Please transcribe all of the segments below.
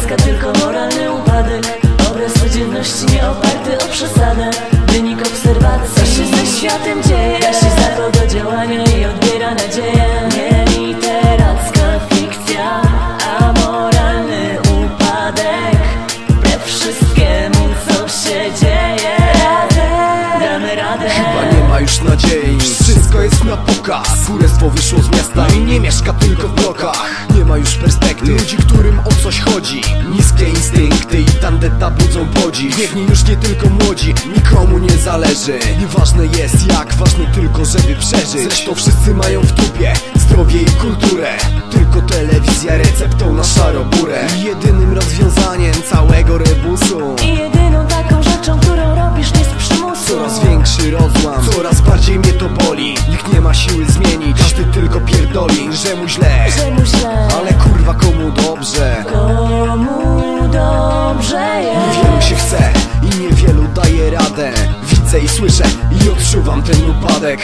dziecka tylko moralny upadek. Obraz codzienności nie oparty o przesadę. Wynik obserwacji, co się ze światem dzieje. Ja się zakłada do działania i odbiera nadzieję. Nie literacka fikcja, a moralny upadek. Wbrew wszystkiemu, co się dzieje. Radę, damy radę. Chyba nie ma już nadziei, wszystko jest na pokaz. Kurestwo wyszło z miasta i nie mieszka tylko w blokach ma już perspektyw. Ludzi, którym o coś chodzi. Niskie instynkty i tandeta budzą podziw Biegnie już nie tylko młodzi Nikomu nie zależy. Nieważne jest jak, ważne tylko żeby przeżyć. Zresztą wszyscy mają w dupie Zdrowie i kulturę. Tylko telewizja receptą na szaroburę I jedynym rozwiązaniem całego rebusu. I jedyną taką rzeczą, którą robisz nie z przymusu Coraz większy rozłam, coraz bardziej mnie to boli. Nikt nie ma siły zmienić, każdy tylko pierdoli. Że mu źle, Że mu źle, dobrze jest. Niewielu się chce i niewielu daje radę. Widzę i słyszę i odczuwam ten upadek.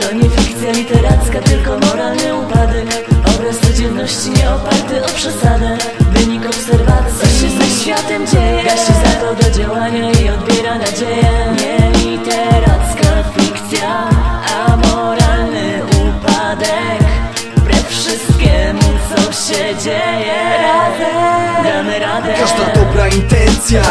To nie fikcja literacka, tylko moralny upadek. Obraz codzienności nie oparty o przesadę. Wynik obserwacji, co się ze światem dzieje. Gasi zapał do działania i odbiera nadzieję. Nie literacka fikcja, a moralny upadek. Wbrew wszystkiemu, co się dzieje damy radę. Każda dobra intencja,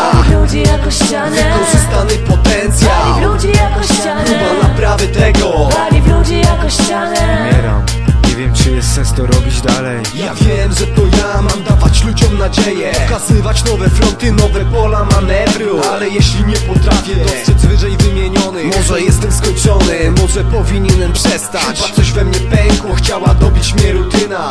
ludzi jako ścianę. Wykorzystany potencjał. Ludzi jako ścianę. Próba naprawy tego. Pali w ludzi jako ścianę. Umieram. Nie wiem czy jest sens to robić dalej. Ja wiem, że to ja mam dawać ludziom nadzieję. Pokazywać nowe fronty, nowe pola manewru Ale jeśli nie potrafię dostrzec wyżej wymieniony Może jestem skończony, może powinienem przestać. Chyba coś we mnie pękło, chciała dobić mnie rutyna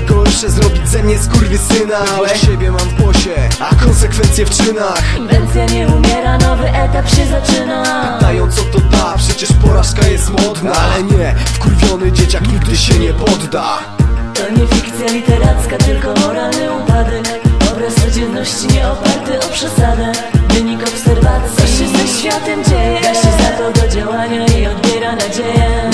gorsze, zrobić ze mnie skurwysyna. Ale siebie mam w głosie, a konsekwencje w czynach. Inwencja nie umiera, nowy etap się zaczyna. Dają co to da, przecież porażka jest modna. Ale nie, wkurwiony dzieciak nigdy się nie podda. To nie fikcja literacka, tylko moralny upadek. Obraz codzienności nie oparty o przesadę. Wynik obserwacji, co się ze światem dzieje. Gasi zapał do działania i odbiera nadzieję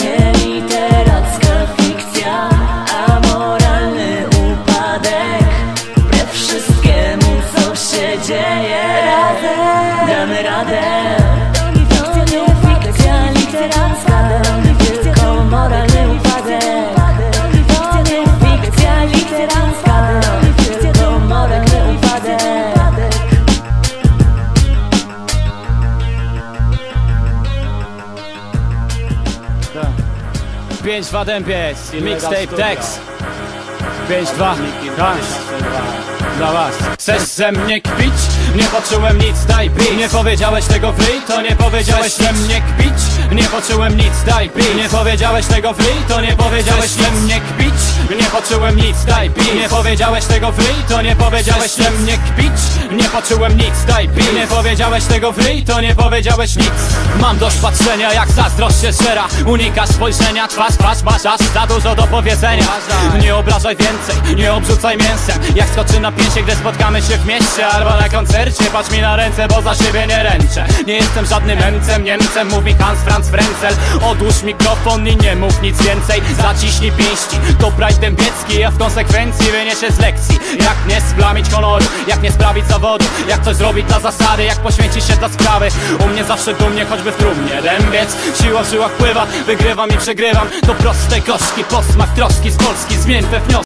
damy radę. To nie fikcja, nie fikcja literacka Tylko moralny upadek. To nie fikcja, nie fikcja literacka Tylko moralny upadek. 5 w tempie, mixtape Tex. 5-2, raz Dla was. Chcesz ze mnie kpić? Nie poczułem nic, daj pić. Nie powiedziałeś tego free, to nie powiedziałeś ze mnie kpić. Nie poczułem nic, daj pić. Nie powiedziałeś tego free, to nie powiedziałeś ze mnie kpić. Nie poczułem nic, daj pić Nie powiedziałeś tego free, to nie powiedziałeś ze mnie kpić. Nie poczułem nic, daj pić Nie powiedziałeś tego free, to nie powiedziałeś nic. Mam dość patrzenia, jak zazdrość się żera Unika spojrzenia, twarz, twarz, masz aż za dużo do powiedzenia. Nie obrażaj więcej, nie obrzucaj mięsem Jak skoczy na pięcie, gdy spotkamy się w mieście Albo na koncercie, patrz mi na ręce, bo za siebie nie ręczę. Nie jestem żadnym Niemcem, Niemcem, mówi Hans Franz Frenzel. Odłóż mikrofon i nie mów nic więcej. Zaciśnij pięści, to Pride Dębiecki A w konsekwencji wyniesie z lekcji. Jak nie splamić honoru, jak nie sprawić zawodu Jak coś zrobić dla zasady, jak poświęcić się dla sprawy. U mnie zawsze dumnie, choćby w trumnie. Dębiec, siła w żyłach pływa, wygrywam i przegrywam. To proste gorzki posmak troski z Polski Zmień we wnioski